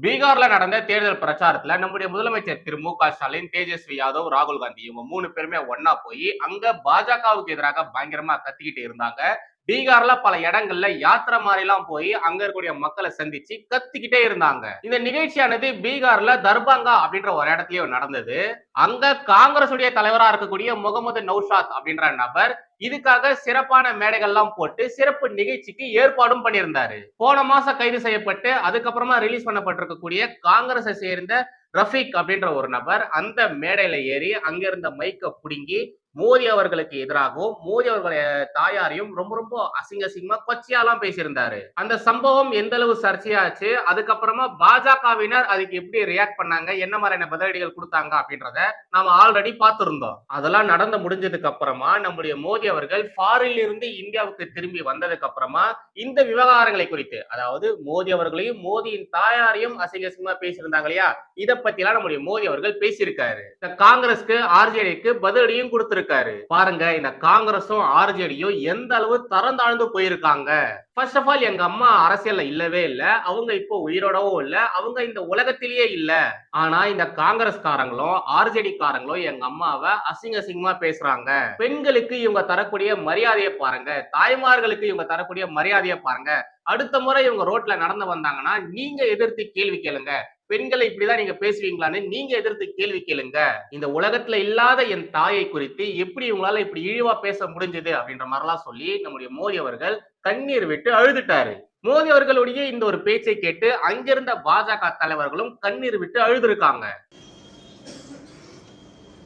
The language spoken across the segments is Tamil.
பீகார்ல நடந்த தேர்தல் பிரச்சாரத்துல நம்முடைய முதலமைச்சர் திரு மு க ஸ்டாலின் தேஜஸ்வி யாதவ் ராகுல் காந்தி இவங்க மூணு பேருமே ஒன்னா போய் அங்க பாஜகவுக்கு எதிராக பயங்கரமா கத்திக்கிட்டு இருந்தாங்க. பீகார்ல பல இடங்கள்ல யாத்திரை மாதிரி எல்லாம் போய் அங்க இருக்கக்கூடிய மக்களை சந்திச்சு கத்திக்கிட்டே இருந்தாங்க. இந்த நிகழ்ச்சியானது பீகார்ல தர்பாங்கா அப்படின்ற ஒரு இடத்துலயும் நடந்தது. அங்க காங்கிரஸ் உடைய தலைவரா இருக்கக்கூடிய முகமது நௌஷாத் அப்படின்ற நபர் இதுக்காக சிறப்பான மேடைகள்லாம் போட்டு சிறப்பு நிகழ்ச்சிக்கு ஏற்பாடும் பண்ணியிருந்தாரு. போன மாசம் கைது செய்யப்பட்டு அதுக்கப்புறமா ரிலீஸ் பண்ணப்பட்டிருக்கக்கூடிய காங்கிரஸை சேர்ந்த ரஃபீக் அப்படின்ற ஒரு நபர் அந்த மேடையில ஏறி அங்க இருந்த மைக்க புடுங்கி மோடி அவர்களுக்கு எதிராகவும் மோடி அவர்களுடைய தாயாரையும் ரொம்ப ரொம்ப அசிங்க அசிங்கமா கொச்சையாலாம் பேசியிருந்தாரு. அந்த சம்பவம் எந்த அளவு சர்ச்சையாச்சு? அதுக்கப்புறமா பாஜகவினர் அதுக்கு எப்படி ரியாக்ட் பண்ணாங்க? என்ன மாதிரியான பதிலடிகள் கொடுத்தாங்க அப்படின்றத நாம ஆல்ரெடி பார்த்திருந்தோம். அதெல்லாம் நடந்து முடிஞ்சதுக்கு அப்புறமா நம்முடைய மோடி அவர்கள் ஃபாரின்ல இருந்து இந்தியாவுக்கு திரும்பி வந்ததுக்கு அப்புறமா இந்த விவகாரங்களை குறித்து அதாவது மோடி அவர்களையும் மோடியின் தாயாரையும் அசிங்க அசிங்கமா பேசியிருந்தாங்க இல்லையா? இத பத்தி எல்லாம் நம்முடைய மோடி அவர்கள் பேசியிருக்காரு. காங்கிரஸ்க்கு ஆர்ஜேடிக்கு பதிலடியும் கொடுத்திருக்காரு. பாருங்க இந்த காங்கிரஸும் ஆர்ஜேடியும் எந்த அளவு தரம் தாழ்ந்து போயிருக்காங்க. ஃபர்ஸ்ட் ஆஃப் ஆல் எங்க அம்மா அரசியல்ல இல்லவே இல்ல. அவங்க இப்போ உயிரோடவும் இல்ல. அவங்க இந்த உலகத்திலேயே இல்ல. ஆனா இந்த காங்கிரஸ்காரங்களும் ஆர்ஜேடி காரங்களும் எங்க அம்மாவை அசிங்க அசிங்கமா பேசுறாங்க. பெண்களுக்கு இவங்க தரக்கூடிய மரியாதையை பாருங்க. தாய்மார்களுக்கு இவங்க தரக்கூடிய மரியாதையை பாருங்க. அடுத்த முறை இவங்க ரோட்ல நடந்து வந்தாங்கன்னா நீங்க எதிர்த்து கேள்வி கேளுங்க. பெண்களை இப்படிதான் நீங்க பேசுவீங்களான்னு நீங்க எதிர்த்து கேள்வி கேளுங்க இந்த உலகத்துல இல்லாத என் தாயை குறித்து எப்படி இவங்களால இப்படி இழிவா பேச முடிஞ்சது அப்படின்ற மாதிரிலாம் சொல்லி நம்முடைய மோடி அவர்கள் கண்ணீர் விட்டு அழுதுட்டாரு மோடி அவர்களுடைய இந்த ஒரு பேச்சை கேட்டு அங்கிருந்த பாஜக தலைவர்களும் கண்ணீர் விட்டு அழுதுருக்காங்க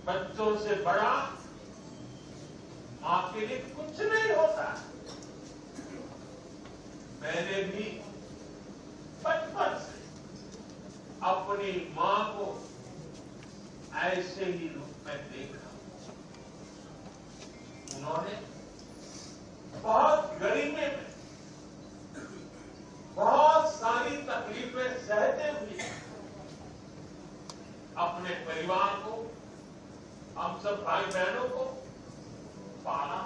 बच्चों से बड़ा मां के लिए कुछ नहीं होता मैंने भी अपनी माँ को ऐसे ही रूप में देखा। उन्होंने बहुत गरीबी में, बहुत सारी तकलीफें सहते हुए अपने परिवार को हम सब भाई बहनों को पाला।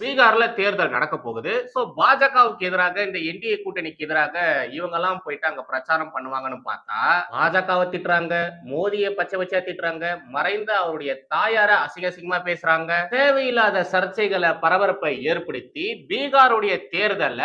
பீகார்ல தேர்தல் நடக்க போகுது. சோ பாஜகவுக்கு எதிராக இந்த என்டிஏ கூட்டணிக்கு எதிராக இவங்க எல்லாம் போயிட்டு அங்க பிரச்சாரம் பண்ணுவாங்கன்னு பார்த்தா பாஜகவை திட்டுறாங்க மோதியை பச்சை பச்சையா திட்டுறாங்க மறைந்த அவருடைய தாயார அசிங்க அசிங்கமா பேசுறாங்க. தேவையில்லாத சர்ச்சைகளை பரபரப்பை ஏற்படுத்தி பீகாருடைய தேர்தல்ல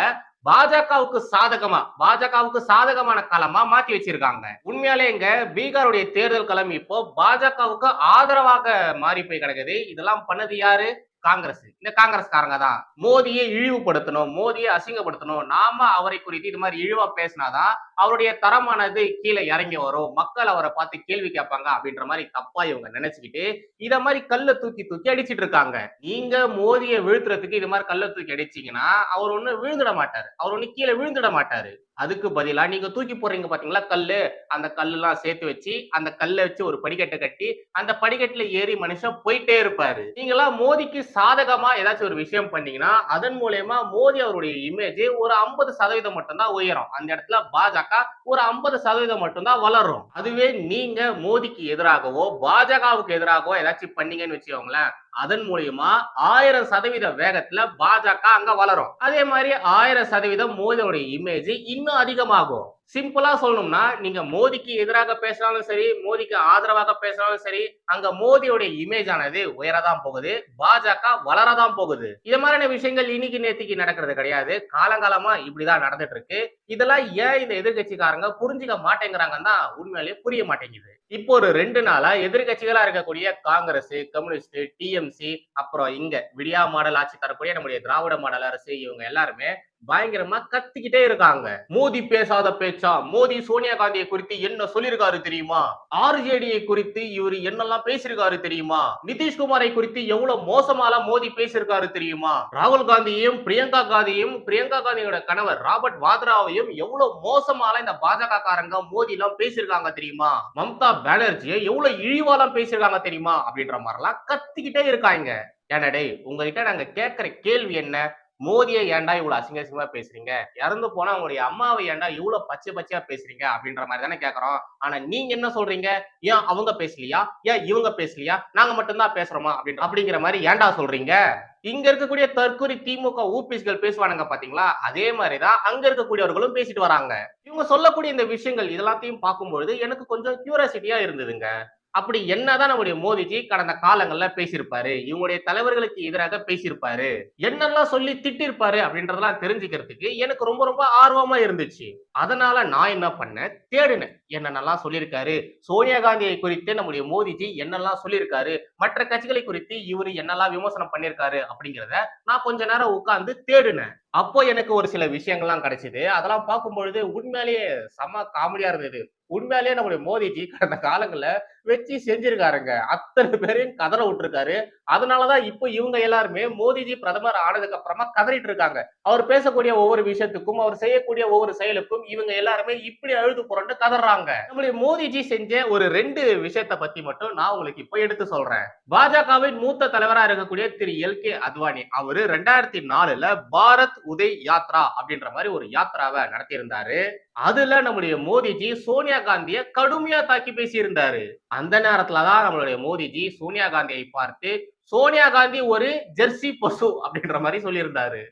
பாஜகவுக்கு சாதகமா பாஜகவுக்கு சாதகமான களமா மாத்தி வச்சிருக்காங்க. உண்மையாலே இங்க பீகாருடைய தேர்தல் களம் இப்போ பாஜகவுக்கு ஆதரவாக மாறி போய் கிடக்குது. இதெல்லாம் பண்ணது யாரு? காங்கிரஸ். இந்த காங்கிரஸ்காரங்க தான். மோதியை இழிவுபடுத்தணும் மோதியை அசிங்கப்படுத்தணும். நாம அவரை குறித்து இது மாதிரி இழிவா பேசினாதான் அவருடைய தரமானது கீழே இறங்கி வரும். மக்கள் அவரை பார்த்து கேள்வி கேட்பாங்க அப்படின்ற மாதிரி தப்பா இவங்க நினைச்சுக்கிட்டு இத மாதிரி கல்ல தூக்கி தூக்கி அடிச்சிட்டு இருக்காங்க. நீங்க மோதியை வீழ்த்துறதுக்கு இது மாதிரி கல்ல தூக்கி அடிச்சீங்கன்னா அவர் ஒண்ணு விழுந்துட மாட்டாரு. அவர் ஒண்ணு கீழே விழுந்துட மாட்டாரு. அதுக்கு பதிலா நீங்க தூக்கி போடுறீங்க பாத்தீங்களா கல்லு? அந்த கல்லுலாம் சேர்த்து வச்சு அந்த கல்லை வச்சு ஒரு படிக்கட்டை கட்டி அந்த படிக்கட்டுல ஏறி மனுஷன் போயிட்டே இருப்பாரு. நீங்களா மோதிக்கு சாதகமா ஏதாச்சும் ஒரு விஷயம் பண்ணீங்கன்னா அதன் மூலயமா மோதி அவருடைய இமேஜ் ஒரு ஐம்பது சதவீதம் மட்டும்தான் உயரும். அந்த இடத்துல பாஜக ஒரு ஐம்பது சதவீதம் மட்டும்தான் வளரும். அதுவே நீங்க மோடிக்கு எதிராகவோ பாஜகவுக்கு எதிராகவோ ஏதாச்சும் பண்ணீங்கன்னு வச்சுக்கோங்களேன். அதன் மூலியமா ஆயிரம் சதவீத வேகத்துல பாஜக அங்க வளரும். அதே மாதிரி ஆயிரம் சதவீதம் மோதியோடைய இமேஜ் இன்னும் அதிகமாகும். சிம்பிளா சொல்லணும்னா நீங்க மோடிக்கு எதிராக பேசினாலும் சரி மோடிக்கு ஆதரவாக பேசினாலும் சரி அங்க மோடியோடைய இமேஜ் ஆனது உயரதான் போகுது பாஜக வளரதான் போகுது. இது மாதிரியான விஷயங்கள் இன்னைக்கு நேத்திக்கு நடக்கிறது கிடையாது. காலங்காலமா இப்படிதான் நடந்துட்டு இருக்கு. இதெல்லாம் ஏன் இந்த எதிர்கட்சிக்காரங்க புரிஞ்சுக்க மாட்டேங்கிறாங்கன்னா தான் உண்மையிலேயே புரிய மாட்டேங்குது. இப்போ ஒரு ரெண்டு நாளா எதிர்கட்சிகளா இருக்கக்கூடிய காங்கிரஸ் கம்யூனிஸ்ட் டிஎம்சி அப்புறம் இங்க விடியா மாடல் ஆட்சி தரக்கூடிய நம்முடைய திராவிட மாடல் அரசு இவங்க எல்லாருமே பயங்கரமா கத்திக்கிட்டே இருக்காங்க. மோடி பேசாத பேச்சா? மோடி சோனியா காந்தியை குறித்து என்ன சொல்லியிருக்காரு தெரியுமா? ஆர்ஜேடியை குறித்து இவர் என்னெல்லாம் பேசியிருக்காரு தெரியுமா? நிதிஷ்குமாரை குறித்து எவ்வளவு மோசமாலாம் மோடி பேசியிருக்காரு தெரியுமா? ராகுல் காந்தியையும் பிரியங்கா காந்தியும் பிரியங்கா காந்தியோட கணவர் ராபர்ட் வாத்ராவையும் எவ்வளவு மோசமாலாம் இந்த பாஜக காரங்க மோடி எல்லாம் பேசியிருக்காங்க தெரியுமா? மம்தா பானர்ஜியை எவ்வளவு இழிவாலாம் பேசியிருக்காங்க தெரியுமா? அப்படின்ற மாதிரிலாம் கத்திக்கிட்டே இருக்காங்க. ஏன்னா டேய் உங்ககிட்ட நாங்க கேட்கிற கேள்வி என்ன? மோதியை ஏன்டா இவ்வளவு அசிங்க அசிங்கமா பேசுறீங்க? இறந்து போனா உங்களுடைய அம்மாவை ஏன்டா இவ்வளவு பச்சை பச்சையா பேசுறீங்க? அப்படின்ற மாதிரி தானே கேக்குறோம். ஆனா நீங்க என்ன சொல்றீங்க? ஏன் அவங்க பேசலையா? ஏன் இவங்க பேசலையா? நாங்க மட்டும்தான் பேசுறோமா? அப்படின்னு அப்படிங்கிற மாதிரி ஏன்டா சொல்றீங்க? இங்க இருக்கக்கூடிய தற்கொலை திமுக ஊபிஸ்கள் பேசுவானுங்க பாத்தீங்களா? அதே மாதிரிதான் அங்க இருக்கக்கூடியவர்களும் பேசிட்டு வராங்க. இவங்க சொல்லக்கூடிய இந்த விஷயங்கள் இதெல்லாத்தையும் பார்க்கும்பொழுது எனக்கு கொஞ்சம் கியூரியாசிட்டியா இருந்ததுங்க. அப்படி என்னதான் நம்முடைய மோடிஜி கடந்த காலங்கள்ல பேசியிருப்பாரு இவங்களுடைய தலைவர்களுக்கு எதிராக பேசியிருப்பாரு என்னெல்லாம் சொல்லி திட்டிருப்பாரு அப்படின்றதெல்லாம் தெரிஞ்சுக்கிறதுக்கு எனக்கு ரொம்ப ரொம்ப ஆர்வமா இருந்துச்சு. அதனால நான் என்ன பண்ணேன்? தேடினேன். என்னென்னலாம் சொல்லியிருக்காரு. சோனியா காந்தியை குறித்து நம்முடைய மோடிஜி என்னெல்லாம் சொல்லியிருக்காரு? மற்ற கட்சிகளை குறித்து இவரு என்னெல்லாம் விமர்சனம் பண்ணியிருக்காரு அப்படிங்கிறத நான் கொஞ்ச நேரம் உட்கார்ந்து தேடினேன். அப்போ எனக்கு ஒரு சில விஷயங்கள்லாம் கிடைச்சிது. அதெல்லாம் பார்க்கும்பொழுது உண்மையிலேயே செம்ம காமெடியா இருந்தது. உண்மையிலேயே நம்முடைய மோதிஜி கடந்த காலங்களில் வச்சு செஞ்சிருக்காருங்க. அத்தனை பேரையும் கதற விட்டுருக்காரு. அதனாலதான் இப்போ இவங்க எல்லாருமே மோதிஜி பிரதமர் ஆனதுக்கு அப்புறமா கதறிட்டு இருக்காங்க. அவர் பேசக்கூடிய ஒவ்வொரு விஷயத்துக்கும் அவர் செய்யக்கூடிய ஒவ்வொரு செயலுக்கும் இவங்க எல்லாருமே இப்படி அழுது புரண்டு கதறாங்க. நம்மளுடைய மோடிஜி செஞ்ச ஒரு ரெண்டு விஷயத்த பத்தி மட்டும் நான் உங்களுக்கு இப்போ எடுத்து சொல்றேன். பாஜகவின் மூத்த தலைவராக இருக்கக்கூடிய திரு எல் கே அத்வானி அவரு ரெண்டாயிரத்தி நாலுல பாரத் உதய் யாத்ரா அப்படின்ற மாதிரி ஒரு யாத்ராவை நடத்தியிருந்தாரு அதுல நம்முடைய மோடிஜி சோனியா காந்திய கடுமையா தாக்கி பேசியிருந்தாரு அந்த நேரத்துலதான் நம்மளுடைய மோடிஜி சோனியா காந்தியை பார்த்து சோனியா காந்தி ஒரு ஜெர்சி பசு அப்படின்ற மாதிரி சொல்லியிருந்தாரு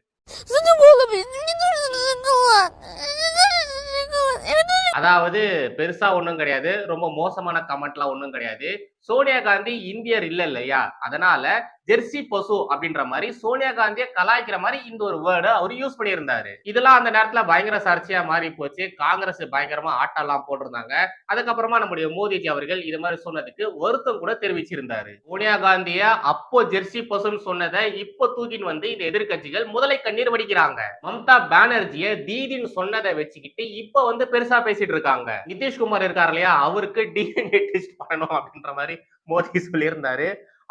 அதாவது பெருசா ஒன்றும் கிடையாது. ரொம்ப மோசமான கமெண்ட்லாம் ஒன்றும் கிடையாது. சோனியா காந்தி இந்தியர் இல்லை இல்லையா? அதனால ஜெர்சி பசு அப்படின்ற மாதிரி சோனியா காந்தியை கலாய்க்கிற மாதிரி இந்த ஒரு வேர்டை அவர் யூஸ் பண்ணியிருந்தாரு. இதெல்லாம் அந்த நேரத்துல பயங்கர சர்ச்சையா மாறி போச்சு. காங்கிரஸ் பயங்கரமா ஆட்டெல்லாம் போட்டிருந்தாங்க. அதுக்கப்புறமா நம்முடைய மோதிஜி அவர்கள் இது மாதிரி சொன்னதுக்கு வருத்தம் கூட தெரிவிச்சிருந்தாரு. சோனியா காந்திய அப்போ ஜெர்சி பசுன்னு சொன்னதை இப்போ தூக்கின்னு வந்து இந்த எதிர்கட்சிகள் முதலை கண்ணீர் வடிக்கிறாங்க. மம்தா பானர்ஜிய தீதின்னு சொன்னதை வச்சுக்கிட்டு இப்போ வந்து பெருசா பேசி பேசிட்டு இருக்காங்க. நிதிஷ்குமார் இருக்காரு இல்லையா? அவருக்கு டிஎன்ஏ டெஸ்ட் பண்ணணும் அப்படின்ற மாதிரி மோடி சொல்லியிருந்தாரு.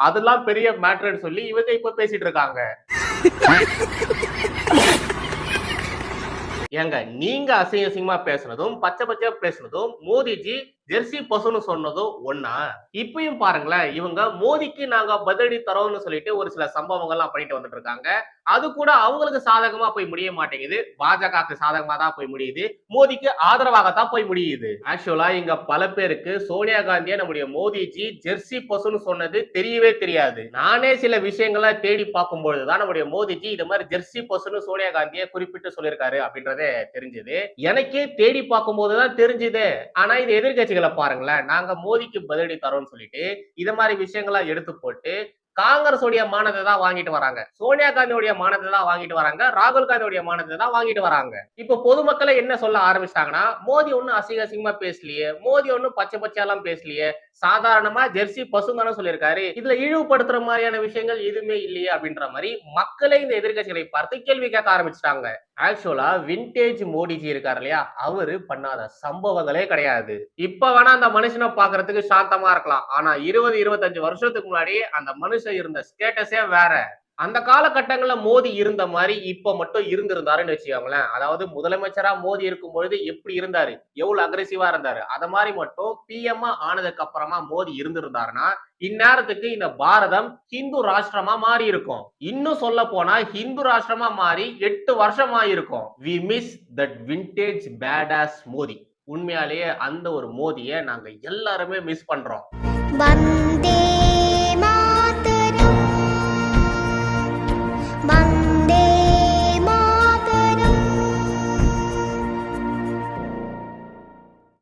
அதெல்லாம் பெரிய மேட்டர்னு சொல்லி இவங்க இப்ப பேசிட்டு இருக்காங்க. ஏங்க நீங்க அசிங்க அசிங்கமா பேசுனதும் பச்சை பச்சையா பேசுனதும் மோடிஜி ஜெர்சி பசுன்னு சொன்னதும் ஒன்னா இப்பயும் பாருங்களேன் இவங்க மோடிக்கு நாங்க பதிலடி தரோம்னு சொல்லிட்டு ஒரு சில சம்பவங்கள்லாம் பண்ணிட்டு வந்துட்டு இருக்காங்க அது கூட அவங்களுக்கு சாதகமா போய் முடிய மாட்டேங்குது. பாஜகவுக்கு சாதகமா தான் போய் முடியுது. மோடிக்கு ஆதரவாகத்தான் போய் முடியுது. ஆக்சுவலா இங்க பல பேருக்கு சோனியா காந்தியை நம்முடைய மோடிஜி ஜெர்சி பசுன்னு சொன்னது தெரியவே தெரியாது. நானே சில விஷயங்களை தேடி பார்க்கும்பொழுது தான் நம்முடைய மோடிஜி இது மாதிரி ஜெர்சி பசுன்னு சோனியா காந்தியை குறிப்பிட்டு சொல்லியிருக்காரு அப்படின்றதே தெரிஞ்சது. எனக்கே தேடி பார்க்கும்போது தான் தெரிஞ்சுது. ஆனா இது எதிர்க்கட்சிகளை பாருங்களேன். நாங்க மோதிக்கு பதிலடி தரோம்னு சொல்லிட்டு இத மாதிரி விஷயங்களை எடுத்து போட்டு காங்கிரஸ் உடைய மானத்தை தான் வாங்கிட்டு வராங்க. சோனியா காந்தியோடைய மானத்தை தான் வாங்கிட்டு வராங்க. ராகுல் காந்தியோடைய மானத்தை தான் வாங்கிட்டு வராங்க. இப்ப பொதுமக்களை என்ன சொல்ல ஆரம்பிச்சிட்டாங்கன்னா மோடி ஒண்ணும் அசிங்க அசிங்கமா பேசலையே மோடி ஒண்ணும் பச்சை பச்சையெல்லாம் பேசலையே சாதாரணமா ஜெர்சி பசுங்கன்னு சொல்லியிருக்காரு. இதுல இழிவுபடுத்துற மாதிரியான விஷயங்கள் எதுவுமே இல்லையே அப்படின்ற மாதிரி மக்களை இந்த எதிர்க்கட்சிகளை பார்த்து கேள்வி கேட்க ஆரம்பிச்சிட்டாங்க. ஆக்சுவலா விண்டேஜ் மோடிஜி இருக்காரு இல்லையா? அவரு பண்ணாத சம்பவங்களே கிடையாது. இப்ப வேணா அந்த மனுஷனை பாக்குறதுக்கு சாந்தமா இருக்கலாம். ஆனா இருபது இருபத்தஞ்சு வருஷத்துக்கு முன்னாடி அந்த மனுஷன் இருந்த ஸ்டேட்டஸே வேற. அந்த காலகட்டங்கள்ல மோடி இருந்த மாதிரி இப்போ மட்டும் இருந்திருந்தாருன்னு வச்சுக்கோங்களேன். அதாவது முதலமைச்சரா மோடி இருக்கும் பொழுது எப்படி இருந்தாரு? எவ்வளவு அக்ரெசிவா இருந்தாரு? அத மாதிரி மட்டும் பிஎம் ஆனதுக்கு அப்புறமா மோடி இருந்திருந்தாருன்னா இந்நேரத்துக்கு இந்த பாரதம் ஹிந்து ராஷ்டிரமா மாறி இருக்கும். இன்னும் சொல்ல போனா ஹிந்து ராஷ்டிரமா மாறி எட்டு வருஷம் ஆயிருக்கும் we miss that vintage badass Modi உண்மையாலேயே அந்த ஒரு மோதியை நாங்க எல்லாருமே மிஸ் பண்றோம். வந்தே